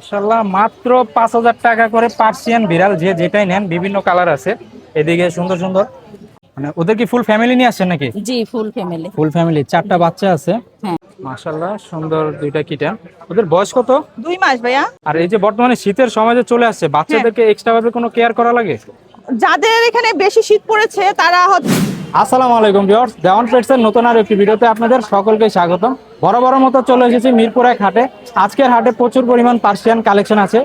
মাশাল্লাহ মাত্র পাঁচ হাজার টাকা করে পার্সিয়ান বিড়াল যে যেটাই নেন বিভিন্ন কালার আছে। এদিকে সুন্দর সুন্দর। মানে ওদের কি ফুল ফ্যামিলি নিয়ে আসছেন নাকি? জি ফুল ফ্যামিলি ফুল ফ্যামিলি চারটা বাচ্চা আছে। হ্যাঁ। মাশাল্লাহ সুন্দর দুইটা কিটেন ওদের বয়স কত? দুই মাস ভাইয়া। আর এই যে বর্তমানে শীতের সময় যে চলে আসছে বাচ্চাদেরকে এক্সট্রা ভাবে কোনো কেয়ার করা লাগে? যাদের এখানে বেশি শীত পড়েছে তারা হচ্ছে আসসালামু আলাইকুম ভিউয়ার্স, দেওয়ান পেটসের নতুন আর একটি ভিডিওতে আপনাদের সকলকে স্বাগতম। বড় বড় মতো চলে এসেছি মিরপুর এক হাটে। আজকের হাটে প্রচুর পরিমাণ পার্সিয়ান কালেকশন আছে।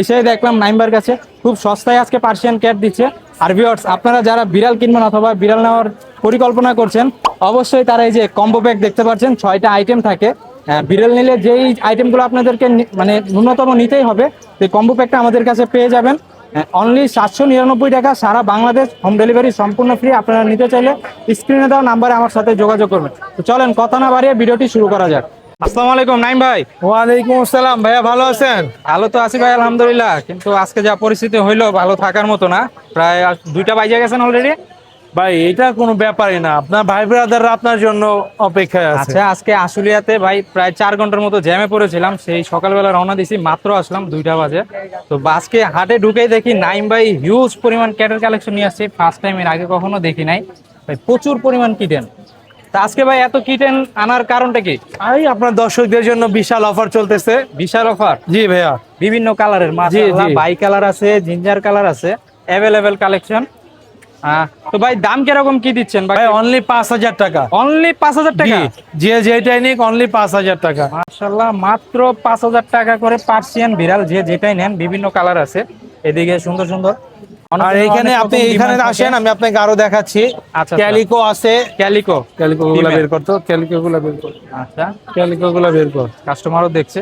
এসে দেখলাম নাইমবার কাছে। খুব সস্তায় আজকে পার্সিয়ান ক্যাট দিচ্ছে। আর ভিউয়ার্স, আপনারা যারা বিড়াল কিনবেন অথবা বিড়াল নেওয়ার পরিকল্পনা করছেন, অবশ্যই তারা এই যে কম্বো প্যাক দেখতে পাচ্ছেন, ছয়টা আইটেম থাকে। বিড়াল নিলে যেই আইটেমগুলো আপনাদেরকে মানে ন্যূনতম নিতেই হবে, সেই কম্বো প্যাকটা আমাদের কাছে পেয়ে যাবেন। অনলি সাতশো নিরানব্বই টাকা সারা বাংলাদেশ হোম ডেলিভারি সম্পূর্ণ ফ্রি আপনারা নিতে চাইলে স্ক্রিনে দেওয়া নাম্বারে আমার সাথে যোগাযোগ করবেন। তো চলেন কথা না বাড়িয়ে ভিডিওটি শুরু করা যাক। আসসালামু আলাইকুম নাইম ভাই। ওয়ালাইকুম আসসালাম ভাইয়া ভালো আছেন? ভালো তো আছি ভাই আলহামদুলিল্লাহ। কিন্তু আজকে যা পরিস্থিতি হইল ভালো থাকার মতো না। প্রায় দুইটা বাজে গেছেন অলরেডি ভাই এটা কোনো ব্যাপারই না। আপনার ভাই ব্রাদার আপনার জন্য অপেক্ষায় আছে। আচ্ছা আজকে আশুলিয়াতে ভাই প্রায় চার ঘণ্টার মতো জ্যামে পড়েছিলাম। সেই সকালবেলা রওনা দিছি মাত্র আসলাম দুইটা বাজে। তো আজকে হাটে ঢুকেই দেখি নাইম ভাই হিউজ পরিমাণ ক্যাটের কালেকশন নিয়ে আসছে। ফার্স্ট টাইম এর আগে কখনো দেখি নাই। ভাই প্রচুর পরিমাণ কিটেন তা আজকে ভাই এত কিটেন আনার কারণটা কি? এই আপনার দর্শকদের জন্য বিশাল অফার চলতেছে। বিশাল অফার জি ভাইয়া। বিভিন্ন কালারের জি। বাই কালার আছে জিঞ্জার কালার আছে অ্যাভেলেবেল কালেকশন তো ভাই দাম কীরকম কি দিচ্ছেন? ভাই অনলি পাঁচ হাজার টাকা। অনলি পাঁচ হাজার টাকা? যে যেটাই নিক অনলি পাঁচ হাজার টাকা। মাশাল্লাহ মাত্র পাঁচ হাজার টাকা করে পার্সিয়ান বিড়াল যে যেটাই নেন বিভিন্ন কালার আছে। এদিকে সুন্দর সুন্দর। আর এখানে আপনি এখানে আসেন আমি আপনাকে আরও দেখাচ্ছি। আচ্ছা। ক্যালিকো আছে। ক্যালিকো। ক্যালিকো গুলা। বের করতো ক্যালিকো গুলা বের কর। আচ্ছা। ক্যালিকো গুলা বের কর। কাস্টমারও দেখছে।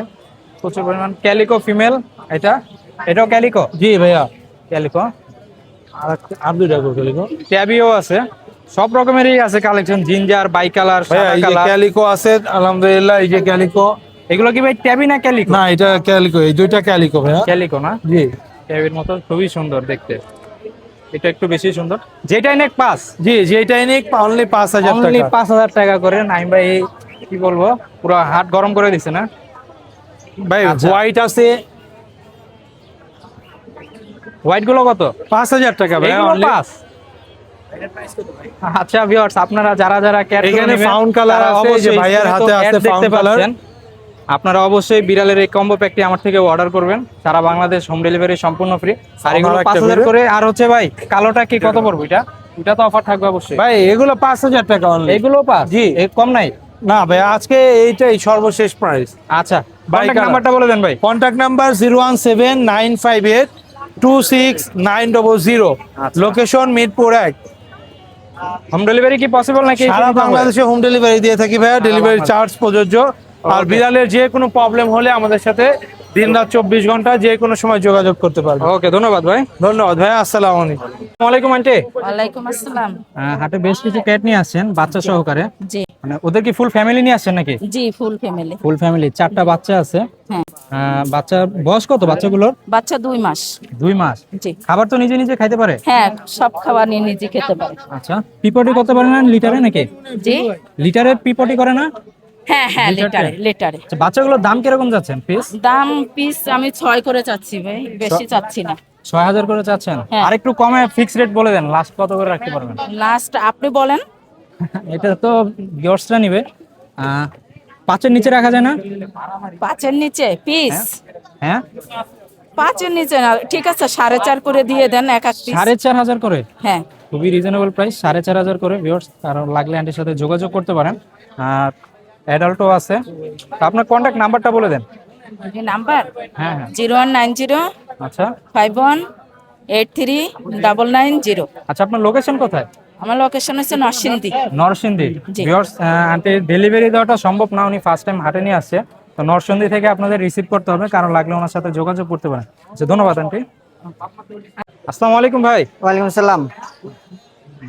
প্রচুর পরিমাণ ক্যালিকো ফিমেল এটা? এটাও ক্যালিকো? জি ভাইয়া। ক্যালিকো। আর দুইটা ক্যালিকো ট্যাবিও আছে। সব রকমেরই আছে collection ginger by colour calico আছে আলহামদুলিল্লাহ এই যে ক্যালিকো এগুলো কি ভাই ট্যাবি না ক্যালিকো না এটা ক্যালিকো এই দুইটা ক্যালিকো ভাইয়া। ক্যালিকো না? জি। ট্যাবির মতো খুবই সুন্দর দেখতে। এটা একটু বেশি সুন্দর। যেটাই নেক পাস। জি যেটাই নিক অনলি পাঁচ হাজার অনলি পাঁচ হাজার টাকা করে। নাইম ভাই কি বলব পুরো হাট গরম করে দিছে না? ভাই আচ্ছা। হোয়াইট আছে হোয়াইটগুলো কত? পাঁচ হাজার টাকা ভাই। পাস। আচ্ছা ভিউয়ার্স আপনারা যারা যারা ক্যাট এখানে fawn color আছে, যে ভাইয়ার হাতে আছে fawn color। আপনারা অবশ্যই বিড়ালের এই কম্বো প্যাকটি আমার থেকে অর্ডার করবেন। সারা বাংলাদেশ হোম ডেলিভারি সম্পূর্ণ ফ্রি আর এগুলো পাঁচ হাজার করে আর হচ্ছে ভাই কালোটা কি কত পড়বে এটা? এটা তো অফার থাকবে অবশ্যই। ভাই এগুলো পাঁচ হাজার টাকা অনলি এগুলো পাস? জি। কম নাই? না ভাই আজকে এইটাই সর্বশেষ প্রাইস আচ্ছা color। নাম্বারটা বলে দেন ভাই। Contact number zero one seven nine five eight two six nine double zero. Location Mirpur এক। হোম ডেলিভারি কি পসিবল নাকি সারা বাংলাদেশে হোম ডেলিভারি দিয়ে থাকি ভাইয়া ডেলিভারি চার্জ প্রযোজ্য। আর বিড়ালের যে কোনো প্রবলেম হলে আমাদের সাথে দিন রাত চব্বিশ ঘণ্টা যে কোনো সময় যোগাযোগ করতে পারবে। ওকে ধন্যবাদ ভাই। ধন্যবাদ ভাইয়া আসসালামু আলাইকুম। আন্টি। ওয়ালাইকুম আসসালাম। হাটে বেশ কিছু ক্যাট নিয়ে আসছেন বাচ্চা সহকারে। জি। মানে ওদের কি ফুল ফ্যামিলি নিয়ে আসছেন নাকি? জি ফুল ফ্যামিলি ফুল ফ্যামিলি চারটা বাচ্চা আছে। হ্যাঁ। বাচ্চার বয়স কত বাচ্চাগুলোর? বাচ্চা দুই মাস। দুই মাস। জি। খাবার তো নিজে নিজে খাইতে পারে? হ্যাঁ সব খাবার নিয়ে নিজে খেতে পারে। আচ্ছা। পিপটি করতে পারে না লিটারে নাকি? জি। লিটারে পিপটি করে না? হ্যাঁ হ্যাঁ? লেটারে লেটারে। আচ্ছা, বাচ্চাগুলোর দাম কীরকম যাচ্ছেন পিস? দাম পিস আমি ছয় করে চাচ্ছি ভাই বেশি চাচ্ছি না। ছয় হাজার করে চাচ্ছেন? হ্যাঁ। আর একটু কমে ফিক্স রেট বলে দেন লাস্ট কত করে রাখতে পারবেন? লাস্ট আপনি বলেন। এটা তো গিয়র্সরা নিবে। পাঁচের নিচে রাখা যায় না? পাঁচের নিচে পিস। হ্যাঁ? পাঁচের নিচে না ঠিক আছে সাড়ে চার করে দিয়ে দেন এক এক পিস। সাড়ে চার হাজার করে? হ্যাঁ। খুবই রিজনেবল প্রাইস সাড়ে চার হাজার করে ভিউয়ার্স কারণ লাগলে আন্টির সাথে যোগাযোগ করতে পারেন। আর অ্যাডাল্টও আছে। তো আপনার কন্ট্যাক্ট নাম্বারটা বলে দেন। নাম্বার? হ্যাঁ হ্যাঁ। জিরো ওয়ান নাইন জিরো আচ্ছা। Five one eight three double nine zero. আচ্ছা আপনার লোকেশন কোথায়? আমার লোকেশন হচ্ছে Narsingdi. Narsingdi. Viewers aunty delivery দেওয়াটা সম্ভব না উনি ফার্স্ট টাইম হাটে নিয়ে আসছে। তো নরসিংদী থেকে আপনাদের রিসিভ করতে হবে কারণ লাগলে ওনার সাথে যোগাযোগ করতে পারেন। আচ্ছা ধন্যবাদ আন্টি আসসালামু আলাইকুম ভাই। ওয়ালাইকুম সালাম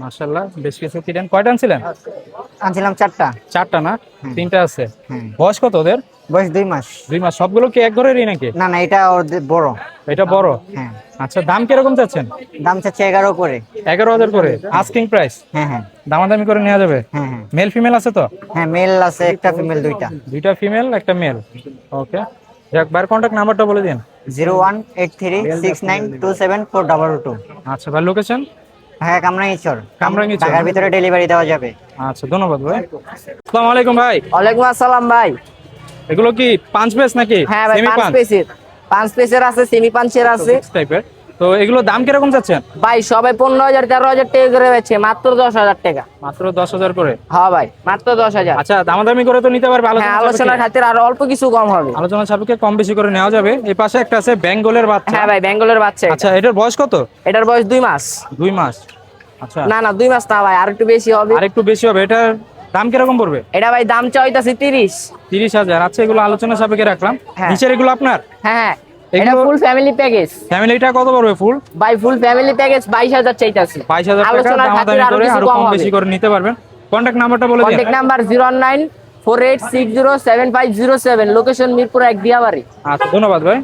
মাশাল্লাহ বেশ কিছু কিটেন কয়টা আনছিলেন? আনছিলাম চারটা। চারটা না? তিনটা আছে। হুম। বয়স কত ওদের? বয়স দুই মাস। দুই মাস। সবগুলো কি এক ঘরেরই নাকি? না না এটা ওদের বড়। এটা বড়? হ্যাঁ। আচ্ছা দাম কীরকম চাচ্ছেন? দাম চাচ্ছে এগারো করে। এগারো হাজার করে? আস্কিং প্রাইস হ্যাঁ হ্যাঁ। দামাদামি করে নেওয়া যাবে? হ্যাঁ হ্যাঁ। মেল ফিমেল আছে তো? হ্যাঁ মেল আছে একটা ফিমেল দুইটা। দুইটা ফিমেল একটা মেল ওকে যাক ভাইয়ের কন্ট্যাক্ট নাম্বারটা বলে দিন। Zero one eight three six nine two seven four double two. আচ্ছা ভাই লোকেশন হ্যাঁ কামরাঙ্গিচর। কামরাঙ্গীরচর। ঢাকার ভিতরে ডেলিভারি দেওয়া যাবে। আচ্ছা ধন্যবাদ ভাই। আসসালামু আলাইকুম ভাই। ওয়ালাইকুম আসসালাম ভাই। এগুলো কি পাঁচ পিস নাকি? হ্যাঁ ভাই পাঁচ পিসের পাঁচ পিসের আছে সেমি পাঁচের আছে। টাইপের তো এগুলো দাম কীরকম যাচ্ছেন ভাই সবাই পনেরো হাজার তেরো হাজার টাকা করে বেছে মাত্র দশ হাজার টাকা। মাত্র দশ হাজার করে? হ্যাঁ ভাই মাত্র দশ হাজার। আচ্ছা দামাদামি করে তো নিতে পারবে হ্যাঁ আলোচনা আলোচনার। খাতির আরও অল্প কিছু কম হবে। আলোচনা সাপেক্ষে কম বেশি করে নেওয়া যাবে। এই পাশে একটা আছে বেঙ্গলের বাচ্চা। হ্যাঁ ভাই বেঙ্গলের বাচ্চা আচ্ছা এটার বয়স কত? এটার বয়স দুই মাস। দুই মাস। আচ্ছা। না না দুই মাস না ভাই আর একটু বেশি হবে। আর একটু বেশি হবে এটার দাম কীরকম পড়বে? এটা ভাই দাম চাইতাছি তিরিশ। তিরিশ হাজার। আচ্ছা এগুলো আলোচনা সাপেক্ষে রাখলাম। হ্যাঁ। নিচের এগুলো আপনার? হ্যাঁ হ্যাঁ। এটা ফুল ফ্যামিলি প্যাকেজ ফ্যামিলিটা কত পড়বে ফুল ভাই ফুল ফ্যামিলি প্যাকেজ বাইশ হাজার চাইতাছি। বাইশ হাজার টাকা আলোচনার খাতির দামাদামি করে আরও কম কম বেশি করে নিতে পারবেন। কন্ট্যাক্ট নাম্বারটা বলে দিন। কন্ট্যাক্ট নাম্বার লোকেশন মিরপুর এক দিয়াবাড়ি আচ্ছা ধন্যবাদ ভাই।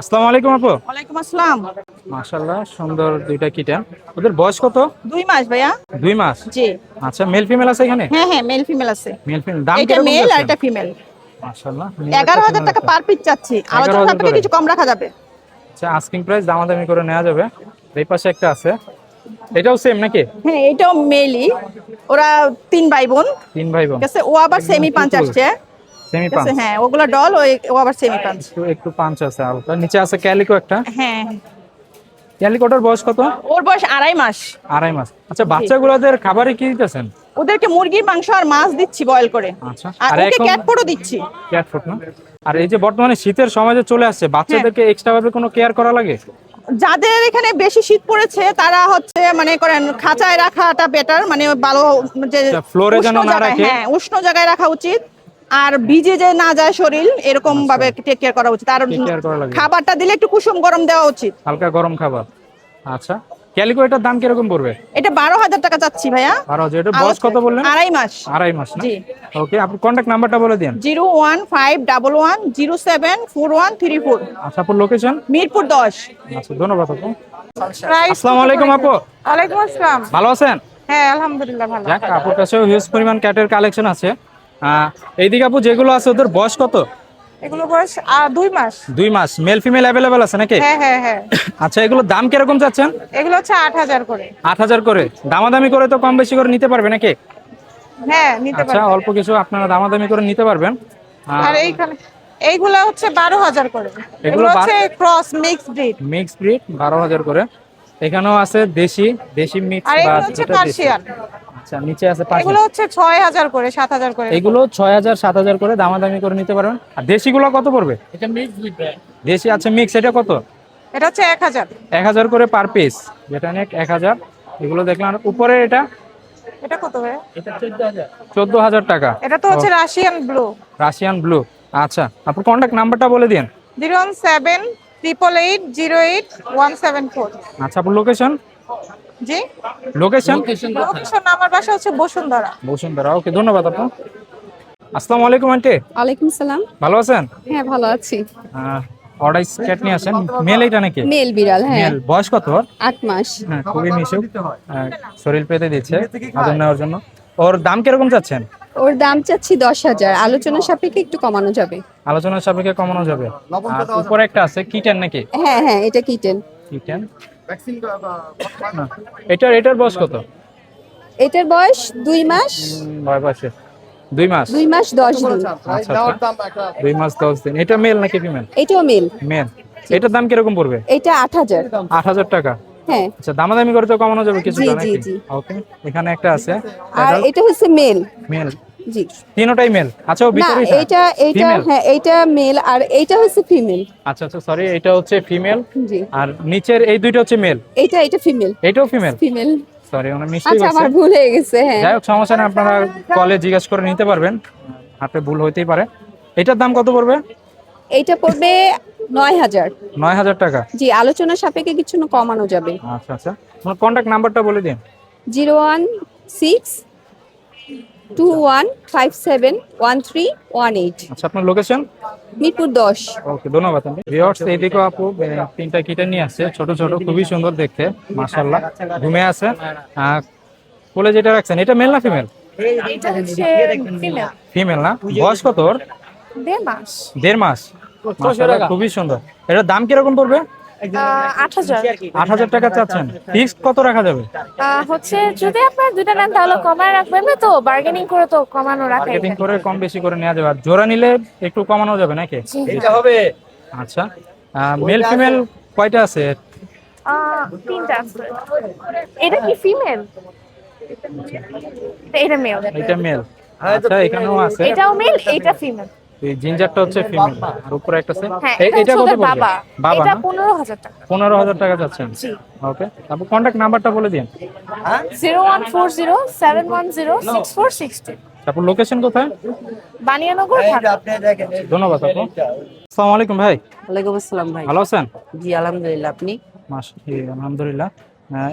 আসসালামু আলাইকুম আপু। ওয়ালাইকুম আসসালাম। মাশাআল্লাহ সুন্দর দুইটা কিটেন ওদের বয়স কত? দুই মাস ভাইয়া। দুই মাস? জি। আচ্ছা মেল ফিমেল আছে এখানে? হ্যাঁ হ্যাঁ মেল ফিমেল আছে। মেল ফিমেল দাম এটা মেল আর এটা ফিমেল এগারো হাজার টাকা পার পিস চাচ্ছি। আলোচনা 11,000 সাপেক্ষে কিছু কম রাখা যাবে। আচ্ছা আস্কিং প্রাইস দামাদামি করে নেওয়া যাবে। এই পাশে একটা আছে। এটাও সেম নাকি? হ্যাঁ এটাও মেলই ওরা তিন ভাই বোন। তিন ভাই বোন। ও আবার সেমি পাঞ্চ আসছে। সেমি পাঁচ হ্যাঁ ওগুলো ডল ওই ও আবার সেমি পাঞ্চ একটু একটু পাঁচ আছে হালকা। নিচে আছে ক্যালিকো একটা। হ্যাঁ। ক্যালিকোটার বয়স কত? ওর বয়স আড়াই মাস। আড়াই মাস। আচ্ছা বাচ্চাগুলোদের খাবারে কি দিতেছেন? ওদেরকে মুরগির মাংস আর মাছ দিচ্ছি বয়েল করে। আচ্ছা। আর ওকে ক্যাট ফুডও দিচ্ছি। ক্যাট ফুড না? আর এই যে বর্তমানে শীতের সময় চলে আসছে বাচ্চাদেরকে এক্সট্রা ভাবে কোনো কেয়ার করা লাগে? যাদের এখানে বেশি শীত পড়েছে তারা হচ্ছে মানে করেন খাঁচায় রাখাটা বেটার মানে ভালো যে ফ্লোরে যেন না রাখে। হ্যাঁ উষ্ণ জায়গায় রাখা উচিত। আর ভিজে যে না যায় শরীর এরকম ভাবে টেক কেয়ার করা উচিত। আর। খাবারটা দিলে একটু কুসুম গরম দেওয়া উচিত। হালকা গরম খাবার। আচ্ছা। ক্যালিকো এটার দাম কীরকম পড়বে? এটা বারো হাজার টাকা চাচ্ছি ভাইয়া। বারো হাজার। এটা বয়স কত বললেন? আড়াই মাস। আড়াই মাস জি। ওকে আপনি কন্ট্যাক্ট নাম্বারটা বলে দিন zero one five double one zero seven four one three four. আচ্ছা আপনার লোকেশন মিরপুর দশ। আচ্ছা ধন্যবাদ আপু। আসসালামু আলাইকুম আপু। ওয়ালাইকুম আসসালাম। ভালো আছেন? হ্যাঁ আলহামদুলিল্লাহ ভালো। যাক আপুর কাছেও হিউজ পরিমাণ ক্যাটের কালেকশন আছে। এইদিকে আপু যেগুলো আছে ওদের বয়স কত? এগুলো বয়স দুই মাস। দুই মাস। মেল ফিমেল অ্যাভেলেবেল আছে নাকি? হ্যাঁ হ্যাঁ হ্যাঁ। আচ্ছা এগুলো দাম কীরকম চাচ্ছেন? এগুলো হচ্ছে আট হাজার করে। আট হাজার করে। দামাদামি করে তো কম বেশি করে নিতে পারবে নাকি? হ্যাঁ নিতে আচ্ছা অল্প কিছু আপনারা দামাদামি করে নিতে পারবেন। আর এইখানে এইগুলা হচ্ছে বারো হাজার করে। এগুলো এগুলো হচ্ছে cross mix breed mix breed বারো হাজার করে। এখানেও আছে দেশি দেশি মিক্স আর এগুলো হচ্ছে পার্সিয়ান আচ্ছা নিচে আছে এগুলো হচ্ছে ছয় হাজার করে সাত হাজার করে। এগুলো ছয় হাজার সাত হাজার করে দামাদামি করে নিতে পারবেন আর দেশিগুলো কত পড়বে? এটা মিক্স দেশি আছে মিক্স এটা কত? এটা হচ্ছে এক হাজার। এক হাজার করে পার পিস যেটা নেক এক হাজার। এগুলো দেখলাম উপরে এটা? এটা কত ভাই? চোদ্দ হাজার। টাকা। এটা তো হচ্ছে রাশিয়ান ব্লু রাশিয়ান ব্লু আচ্ছা আপনার কন্ট্যাক্ট নাম্বারটা বলে দিন। Zero one seven triple eight zero eight one seven four আচ্ছা আপনার লোকেশন জি? লোকেশন লোকেশন আমার বাসা হচ্ছে বসুন্ধরা। বসুন্ধরা ওকে ধন্যবাদ আপু। আসসালামু আলাইকুম আন্টি। ওয়ালাইকুম সালাম। ভালো আছেন? হ্যাঁ ভালো আছি। অর্ডার স্কেট নিয়ে আসেন। মেল এটা নাকি? মেল বিড়াল হ্যাঁ। মেল বয়স কত ওর? আট মাস। হ্যাঁ খুবই মিশুক। শরীর পেতে দিচ্ছে আদর নেওয়ার জন্য। ওর দাম কীরকম চাচ্ছেন? ওর দাম চাচ্ছি দশ হাজার। আলোচনা সাপেক্ষে একটু কমানো যাবে। আলোচনার সাপেক্ষে কমানো যাবে। উপরে একটা আছে কিটেন নাকি? হ্যাঁ হ্যাঁ এটা কিটেন কিটেন এটার এটার বয়স কত? এটার বয়স দুই মাস। ভয় পাচ্ছে দুই মাস? দুই মাস দশ দিন। আচ্ছা আচ্ছা। দুই মাস দশ দিন। এটা মেল নাকি ফিমেল এটাও মেল মেল এটার দাম কীরকম পড়বে? এটা আট হাজার। আট হাজার টাকা? হ্যাঁ। আচ্ছা দামাদামি করে তো কমানো যাবে কিছু জি, জি, জি। ওকে এখানে একটা আছে। আর এটা হচ্ছে মেল মেল জি। তিনোটাই মেল আচ্ছা ভিতরে এইটা এইটা হ্যাঁ এইটা মেল আর এইটা হচ্ছে ফিমেল আচ্ছা আচ্ছা সরি এটা হচ্ছে ফিমেল জি। আর নিচের এই দুইটা হচ্ছে মেল এইটা এটা ফিমেল এটাও ফিমেল ফিমেল সরি অনেক মিষ্টি আচ্ছা আমার ভুল হয়ে গেছে হ্যাঁ। যাই হোক সমস্যা নেই আপনারা কলে জিজ্ঞেস করে নিতে পারবেন। হাতে ভুল হইতেই পারে। এটার দাম কত পড়বে? এইটা পড়বে নয় হাজার। নয় হাজার টাকা। জি আলোচনা সাপেক্ষে কিছু না কমানো যাবে। আচ্ছা আচ্ছা। আপনার কন্ট্যাক্ট নাম্বারটা বলে দিন। Zero one six two one five seven one three one eight আচ্ছা আপনার লোকেশন মিরপুর দশ। ওকে ধন্যবাদ ভিউয়ার্স এইদিকেও আপু তিনটা কিটে নিয়ে আসছে। ছোট ছোট খুবই সুন্দর দেখতে মাশাআল্লাহ। ঘুমে আছে। কোলে যেটা রাখছেন এটা মেল না ফিমেল ফিমেল না? বয়স কত দেড় মাস। দেড় মাস। খুবই সুন্দর। এটার দাম কীরকম পড়বে? আট হাজার। টাকা চাচ্ছেন। ফিক্সড কত রাখা যাবে? হচ্ছে যদি আপনার দুইটা নেন তাহলে কমায় রাখবেন না তো? বার্গেনিং করে তো কমানো রাখে মার্কেটিং করে কম বেশি করে নেওয়া যাবে। আর জোড়া নিলে একটু কমানো যাবে নাকি? হবে? আচ্ছা। মেল ফিমেল কয়টা আছে? তিনটা আছে। এটা কি ফিমেল এটা মেল এটা মেল আচ্ছা এখানেও আছে। এটাও মেল এটা ফিমেল এই জিঞ্জারটা হচ্ছে ফিমেল আর উপরে একটা আছে। হ্যাঁ এটা কত পড়বে? বাবা। বাবা এটা না? পনেরো হাজার টাকা। পনেরো হাজার টাকা চাচ্ছেন জি। ওকে তারপর কন্ট্যাক্ট নাম্বারটা বলে দিন। Zero one four zero seven one zero six four six two. তারপর লোকেশন কোথায়? বানিয়ানগর ঢাকা। ধন্যবাদ আপু। আসসালামু আলাইকুম ভাই। ওয়ালাইকুম আসসালাম ভাই। ভালো আছেন? জি আলহামদুলিল্লাহ। আপনি? মাস আলহামদুলিল্লাহ।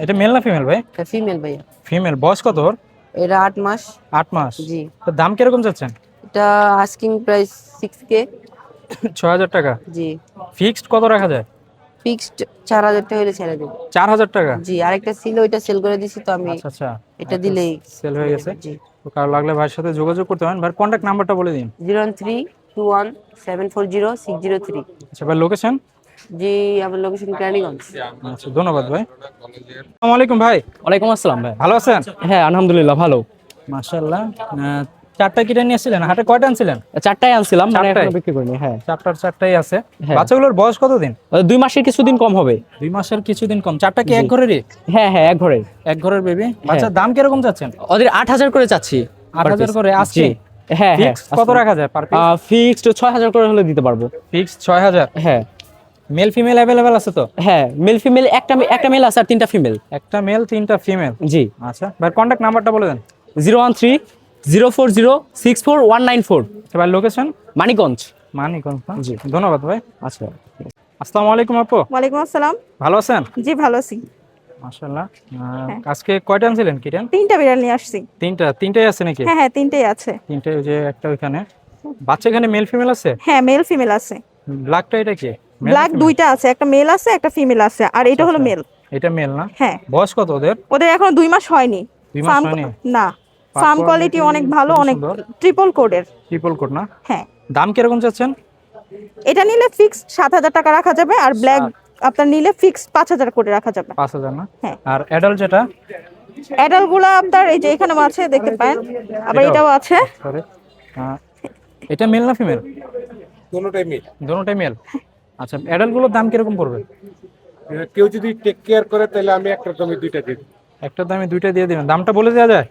এটা মেল না ফিমেল ভাই? ফিমেল ভাইয়া। ফিমেল বয়স কত ওর? এটা আট মাস। আট মাস। জি। তো দাম কীরকম চাচ্ছেন এটা আস্কিং প্রাইস সিক্স কে ছয় হাজার টাকা? জি। ফিক্সড কত রাখা যায়? ফিক্সড চার হাজার টাকা হলে ছেড়ে দেবো। চার হাজার টাকা? জি আরেকটা ছিল ওইটা সেল করে দিছি তো আমি। আচ্ছা আচ্ছা। এটা দিলেই সেল হয়ে গেছে। জি। তো কারও লাগলে ভাইয়ের সাথে যোগাযোগ করতে পারেন। ভাই কন্ট্যাক্ট নাম্বারটা বলে দিন। Zero one three two one seven four zero six zero three. আচ্ছা ভাই লোকেশন জি আমার লোকেশন কেরানীগঞ্জ। আচ্ছা ধন্যবাদ ভাই। আসসালামু আলাইকুম ভাই। ওয়ালাইকুম আসসালাম ভাই। ভালো আছেন? হ্যাঁ আলহামদুলিল্লাহ ভালো। মাশাআল্লাহ। চারটা কিনে নিয়েছিলেন হাটে কয়টা আনছিলেন? চারটায় আনছিলাম মানে এখনও বিক্রি করিনি হ্যাঁ। চারটার চারটাই আছে। হ্যাঁ। বাচ্চাগুলোর বয়স কতদিন? দুই মাসের কিছুদিন কম হবে। দুই মাসের কিছুদিন কম। চারটা কি এক ঘরেরই? হ্যাঁ হ্যাঁ এক ঘরে এক ঘরের বেবি বাচ্চার দাম কীরকম চাচ্ছেন ওদের আট হাজার করে চাচ্ছি আট হাজার করে হ্যাঁ হ্যাঁ কত রাখা যায় পার ফিক্সড ছয় হাজার করে হলে দিতে পারব। ফিক্স ছয় হাজার? হ্যাঁ। মেল ফিমেল অ্যাভেলেবেল আছে তো? হ্যাঁ মেল ফিমেল একটা একটা মেল আছে আর তিনটা ফিমেল একটা মেল তিনটা ফিমেল জি। আচ্ছা ভাই কন্ট্যাক্ট নাম্বারটা বলে দেন। Zero one three zero four zero six four one nine four. ভাই লোকেশন মানিকগঞ্জ। মানিকগঞ্জ না? ধন্যবাদ ভাই। আচ্ছা। আসসালামু আলাইকুম আপু। ওয়ালাইকুম আসসালাম। ভালো আছেন? জি ভালো আছি। মাশাআল্লাহ। আহ, আজকে কয়টা আনছিলেন কিটেন তিনটা বিড়াল নিয়ে আসছি। তিনটা? তিনটাই আছে নাকি? হ্যাঁ হ্যাঁ তিনটেই আছে। তিনটে ওই যে একটা ওইখানে। বাচ্চা এখানে মেল ফিমেল আছে? হ্যাঁ মেল ফিমেল আছে। ব্ল্যাকটা এটা কি? Male black female? দুইটা আছে। একটা মেল আছে একটা ফিমেল আছে। আর এটা হলো মেল এটা মেল না? হ্যাঁ। বয়স কত ওদের? ওদের এখনও দুই মাস হয়নি। দুই মাস হয়নি? না। ফার্ম কোয়ালিটি অনেক ভালো অনেক। ট্রিপল কোডের ট্রিপল কোড না? হ্যাঁ। দাম কীরকম চাচ্ছেন? এটা নিলে ফিক্স সাত হাজার টাকা রাখা যাবে আর ব্ল্যাক আপনার নিলে ফিক্স পাঁচ হাজার করে রাখা যাবে। পাঁচ হাজার না? হ্যাঁ। আর অ্যাডাল্ট যেটা? অ্যাডাল্টগুলো আপনার এই যে এখানে আছে দেখতে পারেন। আবার এটাও? আছে। এটা মেল না ফিমেল কোনোটাই মিল দোনোটাই মেল আচ্ছা অ্যাডাল্টগুলোর দাম কীরকম পড়বে? কেউ যদি টেক কেয়ার করে তাহলে আমি একটা দামে দুইটা দিই। একটা দামে দুইটা দিয়ে দিবেন। দামটা বলে দেওয়া যায়?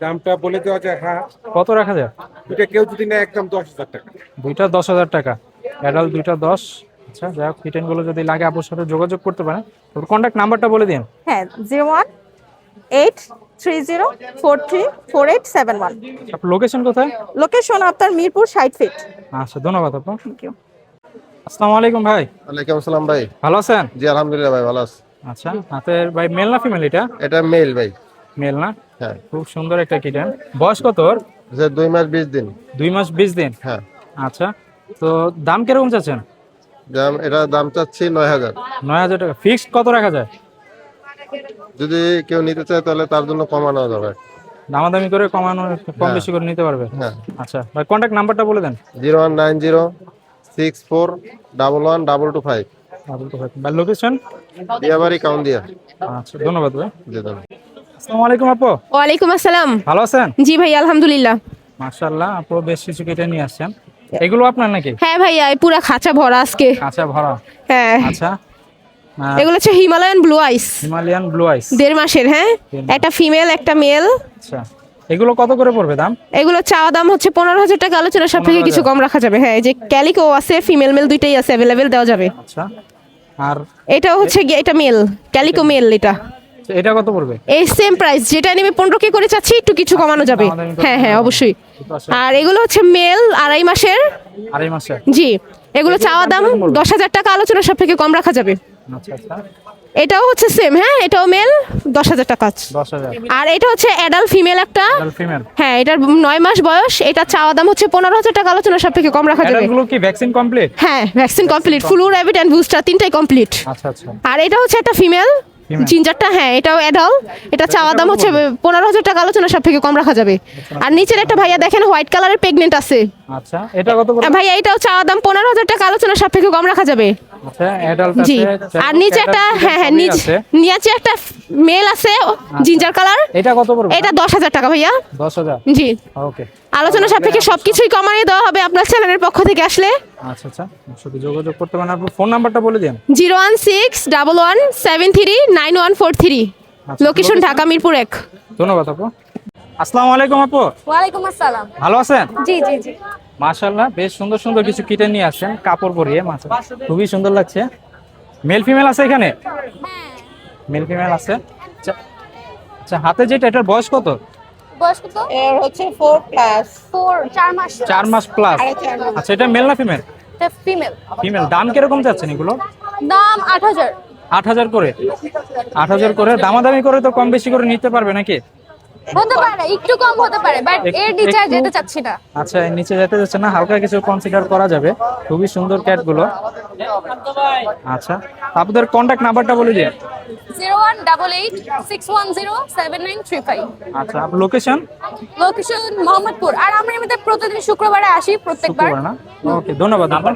দামটা বলে দেওয়া যায় হ্যাঁ। কত রাখা যায়? দুইটা কেউ যদি নেয় একদম দশ হাজার টাকা। দুইটা দশ হাজার টাকা। অ্যাডাল্ট দুইটা দশ। আচ্ছা যাই হোক কিটেনগুলো যদি লাগে আপুর সাথে যোগাযোগ করতে পারেন। তোর কন্ট্যাক্ট নাম্বারটা বলে দিন। হ্যাঁ zero one eight three zero four three four eight seven one আপনার লোকেশন কোথায়? লোকেশন আপনার মিরপুর ষাট ফিট আচ্ছা ধন্যবাদ আপু। থ্যাংক ইউ আসসালামু আলাইকুম ভাই। ওয়ালাইকুম আসসালাম ভাই। ভালো আছেন? জি আলহামদুলিল্লাহ ভাই ভালো আছি। আচ্ছা হাতের ভাই মেল না ফিমেল এটা? এটা মেল ভাই। মেল না? হ্যাঁ। খুব সুন্দর একটা কিটেন বয়স কত ওর? যে দুই মাস বিশ দিন। দুই মাস বিশ দিন? হ্যাঁ। আচ্ছা তো দাম কীরকম চাচ্ছেন? দাম এটা দাম চাচ্ছি নয় হাজার। নয় হাজার টাকা। ফিক্সড কত রাখা যায়? যদি কেউ নিতে চায় তাহলে তার জন্য কমানো যাবে। দামাদামি করে কমানো কম হ্যাঁ। বেশি করে নিতে পারবে? হ্যাঁ। আচ্ছা ভাই কন্ট্যাক্ট নাম্বারটা বলে দেন। Zero one nine zero six four double one double two five. Two ভাই লোকেশন দিয়াবাড়ি কাউন্দিয়া। আচ্ছা ধন্যবাদ ভাই। ধন্যবাদ। আসসালামু আলাইকুম আপু। ওয়ালাইকুম আসসালাম। ভালো আছেন? জি ভাই আলহামদুলিল্লাহ। মাশাআল্লাহ আপু বেশ কিছু কেটে নিয়ে আসছেন। এগুলো আপনার নাকি? হ্যাঁ ভাইয়া এই পুরা খাঁচা ভরা আজকে। কাঁচা ভরা? হ্যাঁ। আচ্ছা। এগুলো হচ্ছে Himalayan blue ice. Himalayan blue ice. দেড় মাসের হ্যাঁ? একটা ফিমেল একটা মেল। আচ্ছা। এগুলো কত করে পড়বে দাম? এগুলো চাওয়া দাম হচ্ছে পনেরো হাজার টাকা আলোচনা সাপেক্ষে কিছু কম রাখা যাবে। হ্যাঁ যে ক্যালিকো আছে ফিমেল মেল দুইটাই আছে অ্যাভেলেবেল দেওয়া যাবে। আচ্ছা। আর এটাও হচ্ছে এটা মেল ক্যালিকো মেল এটা। এটা কত পড়বে? এই সেম প্রাইস যেটা নেবে পনেরো কে করে চাচ্ছি একটু কিছু কমানো যাবে। হ্যাঁ হ্যাঁ অবশ্যই। আচ্ছা, আর এগুলো হচ্ছে মেল আড়াই মাসের। আড়াই মাসে? জি এগুলো চাওয়া দাম দশ হাজার টাকা আলোচনা সাপেক্ষে কম রাখা যাবে। আচ্ছা আচ্ছা। এটাও হচ্ছে সেম হ্যাঁ এটাও মেল দশ হাজার টাকা। আর এটা হচ্ছে অ্যাডাল্ট ফিমেল একটা। ফিমেল হ্যাঁ এটার নয় মাস বয়স এটা চাওয়া দাম হচ্ছে পনেরো হাজার টাকা আলোচনা সাপেক্ষে কম রাখা যাবে। কি ভ্যাকসিন কমপ্লিট হ্যাঁ vaccine complete flu rabbit and booster তিনটাই কমপ্লিট আচ্ছা আচ্ছা। আর এটা হচ্ছে একটা ফিমেল। জিঞ্জারটা হ্যাঁ এটাও অ্যাডাল এটা চাওয়া দাম হচ্ছে পনেরো হাজার টাকা আলোচনা সব থেকে কম রাখা যাবে। আর নিচের একটা ভাইয়া দেখেন হোয়াইট কালারের প্রেগনেন্ট আছে। আচ্ছা এটা কত ভাইয়া এটাও চাওয়া দাম পনেরো হাজার টাকা আলোচনা সব থেকে কম রাখা যাবে। আচ্ছা জি। আর নিচে একটা হ্যাঁ হ্যাঁ নিচ একটা মেল আছে জিঞ্জার কালার এটা কত পড়বে? এটা দশ হাজার টাকা ভাইয়া। দশ হাজার? জি। ওকে আলোচনা সাপেক্ষে সবকিছুই কমানো দেওয়া হবে আপনার চ্যানেলের পক্ষ থেকে আসলে। আচ্ছা আচ্ছা। সাথে যোগাযোগ করতে পারেন। আপনার ফোন নাম্বারটা বলে দিন। Zero one six double one seven three nine one four three. আচ্ছা, লোকেশন ঢাকা মিরপুর এক। ধন্যবাদ আপু। আসসালামু আলাইকুম আপু। ওয়ালাইকুম আসসালাম। ভালো আছেন? জি জি জি। মাশাআল্লাহ বেশ সুন্দর সুন্দর কিছু কিটে নিয়ে আসছেন কাপড় পরিয়ে মাশা খুবই সুন্দর লাগছে। মেল ফিমেল আছে এখানে? মেল ফিমেল আছে। আচ্ছা আচ্ছা হাতে যেটা এটার বয়স কত? বয়স কত? এর হচ্ছে 4 প্লাস ফোর চার মাস 4 মাস প্লাস আচ্ছা এটা মেল না ফিমেল ফিমেল ফিমেল দাম কীরকম যাচ্ছে এগুলো? দাম আট হাজার। আট হাজার করে। আট হাজার করে। দামাদামি করে তো কম বেশি করে নিতে পারবে নাকি? হতে পারে একটু কম হতে পারে বাট এর নিচে যেতে চাচ্ছি না। আচ্ছা এর নিচে যেতে যাচ্ছে না হালকা কিছু কনসিডার করা যাবে। খুবই সুন্দর ক্যাটগুলো। আচ্ছা আপনাদের কন্ট্যাক্ট নাম্বারটা বলে দিন। Zero one double eight six one zero seven nine three five. আচ্ছা আপনার লোকেশন লোকেশন মোহাম্মদপুর। আর আমরা এমনিতে প্রতিদিন শুক্রবারে আসি প্রত্যেকবার। ওকে ধন্যবাদ আমার